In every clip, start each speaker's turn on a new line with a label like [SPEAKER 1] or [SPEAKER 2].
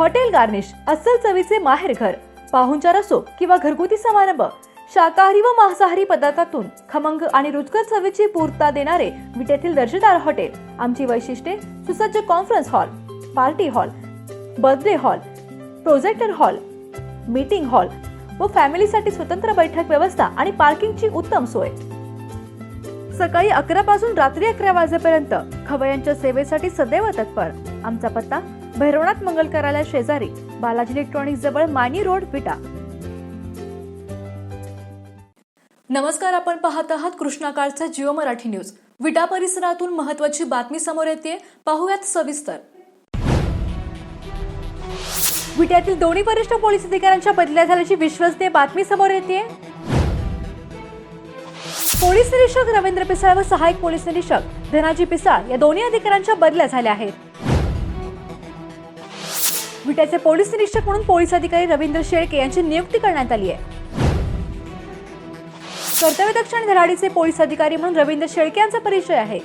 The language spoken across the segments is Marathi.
[SPEAKER 1] हॉटेल गार्निश अस्सल चवीचे माहेर घर पाहुणचार असो किंवा घरगुती समारंभ शाकाहारी व मांसाहारी पदार्थातून खमंग आणि रुचकर चवीची पूर्तता देणारे विट्यातील दर्जेदार हॉटेल आमची वैशिष्ट्ये सुसज्ज conference hall party hall birthday hall projector hall meeting hall व फॅमिलीसाठी स्वतंत्र बैठक व्यवस्था आणि पार्किंगची उत्तम सोय. सकाळी अकरा पासून रात्री अकरा वाजेपर्यंत खवयांच्या सेवेसाठी सदैव तत्पर. आमचा पत्ता भैरवनाथ मंगल कार्यालय शेजारी बालाजी इलेक्ट्रॉनिक्स जवळ मानी रोड विटा. नमस्कार आपण पाहत आहात कृष्णाकाळचा जिओ मराठी न्यूज. विटा परिसरातून महत्वाची बातमी समोर येते पाहूयात सविस्तर. विट्यातील दोन्ही वरिष्ठ पोलीस अधिकाऱ्यांच्या बदल्या झाल्याची विश्वसनीय बातमी समोर येते पोलीस निरीक्षक रवींद्र पिसाळ व सहाय्यक पोलीस निरीक्षक धनाजी पिसाळ या दोन्ही अधिकाऱ्यांच्या बदल्या झाल्या आहेत. विट्याचे पोलीस निरीक्षक म्हणून पोलीस अधिकारी रवींद्र शेळके यांची नियुक्ती करण्यात आली आहे. कर्तव्यदक्ष आणि धडाडीचे पोलीस अधिकारी म्हणून रवींद्र शेळके यांचा परिचय आहे.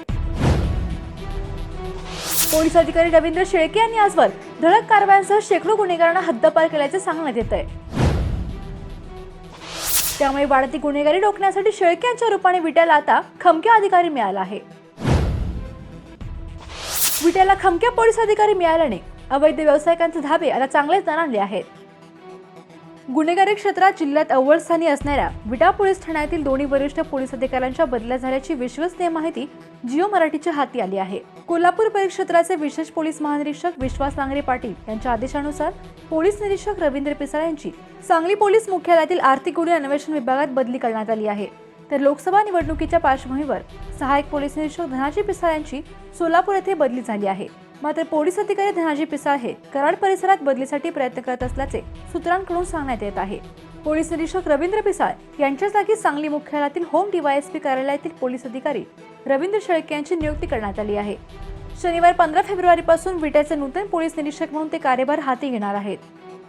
[SPEAKER 1] पोलीस अधिकारी रवींद्र शेळके यांनी आजवर धडक कारवायांसह शेकडो गुन्हेगारांना हद्दपार केल्याचे सांगण्यात येत आहे त्यामुळे वाढती गुन्हेगारी रोखण्यासाठी शेळके यांच्या रूपाने विट्याला आता खमक्या अधिकारी मिळाला आहे. विट्याला खमक्या पोलीस अधिकारी मिळाल्याने अवैध व्यावसायिकांचे धाबे आता चांगलेच दणाणले आहेत. गुन्हेगारी क्षेत्रात जिल्ह्यात अव्वल स्थानी असणाऱ्या विटा पोलीस ठाण्यातील दोन्ही वरिष्ठ पोलीस अधिकाऱ्यांच्या बदल्या झाल्याची विश्वसनीय माहिती जिओ मराठीच्या हाती आली आहे. कोल्हापूर परिक्षेत्राचे विशेष पोलीस महानिरीक्षक विश्वास नांगरे पाटील यांच्या आदेशानुसार पोलीस निरीक्षक रवींद्र पिसाळ यांची सांगली पोलीस मुख्यालयातील आर्थिक गुन्हे अन्वेषण विभागात बदली करण्यात आली आहे. तर लोकसभा निवडणुकीच्या पार्श्वभूमीवर सहायक पोलीस निरीक्षक धनाजी पिसाळ यांची सोलापूर येथे बदली झाली आहे. मात्र पोलीस अधिकारी धनाजी पिसाळ हे कराड परिसरात बदलीसाठी प्रयत्न करत असल्याचे सूत्रांकडून सांगण्यात येत आहे. पोलीस निरीक्षक रवींद्र पिसाळ यांच्या जागी सांगली मुख्यालयातील होम डीवायएसपी कार्यालयातील पोलीस अधिकारी रवींद्र शेळके यांची नियुक्ती करण्यात आली आहे. शनिवार पंधरा फेब्रुवारीपासून विट्याचे नूतन पोलीस निरीक्षक म्हणून ते कार्यभार हाती घेणार आहेत.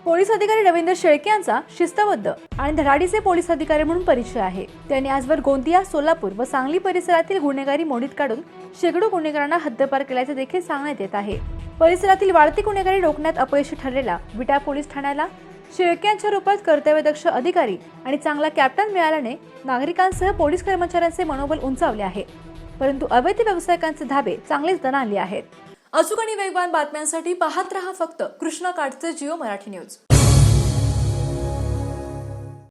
[SPEAKER 1] पोलीस अधिकारी रवींद्र शेळके यांचा शिस्तबद्ध आणि धडाडीचे पोलीस अधिकारी म्हणून परिचय आहे. त्यांनी आजवर गोंदिया सोलापूर व सांगली परिसरातील गुन्हेगारी मोडीत काढून शेकडो गुन्हेगारांना हद्दपार केल्याचे देखील सांगण्यात येत आहे. परिसरातील वाढती गुन्हेगारी रोखण्यात अपयशी ठरलेला विटा पोलीस ठाण्याला शेळके यांच्या रूपात कर्तव्यदक्ष अधिकारी आणि चांगला कॅप्टन मिळाल्याने नागरिकांसह पोलीस कर्मचाऱ्यांचे मनोबल उंचावले आहे. परंतु अवैध व्यावसायिकांचे धाबे चांगलेच दणाले आहेत. अचूक आणि वेगवान बातम्यांसाठी पाहत रहा फक्त कृष्णा काठचे जिओ मराठी न्यूज.